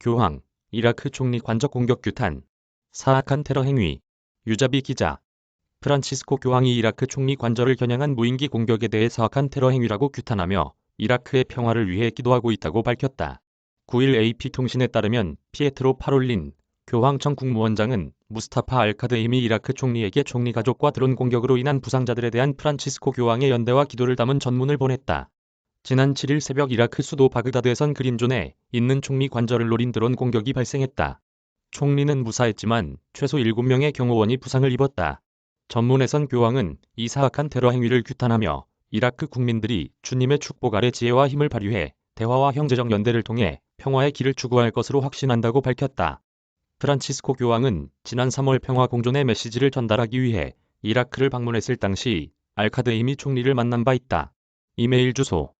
교황, 이라크 총리 관적 공격 규탄, 사악한 테러 행위, 유자비 기자. 프란치스코 교황이 이라크 총리 관저를 겨냥한 무인기 공격에 대해 사악한 테러 행위라고 규탄하며 이라크의 평화를 위해 기도하고 있다고 밝혔다. 9일 AP통신에 따르면 피에트로 파롤린 교황청 국무원장은 무스타파 알카드임이 이라크 총리에게 총리 가족과 드론 공격으로 인한 부상자들에 대한 프란치스코 교황의 연대와 기도를 담은 전문을 보냈다. 지난 7일 새벽 이라크 수도 바그다드에선 그린존에 있는 총리 관저를 노린 드론 공격이 발생했다. 총리는 무사했지만 최소 7명의 경호원이 부상을 입었다. 전문에선 교황은 이 사악한 테러 행위를 규탄하며 이라크 국민들이 주님의 축복 아래 지혜와 힘을 발휘해 대화와 형제적 연대를 통해 평화의 길을 추구할 것으로 확신한다고 밝혔다. 프란치스코 교황은 지난 3월 평화 공존의 메시지를 전달하기 위해 이라크를 방문했을 당시 알카드임이 총리를 만난 바 있다. 이메일 주소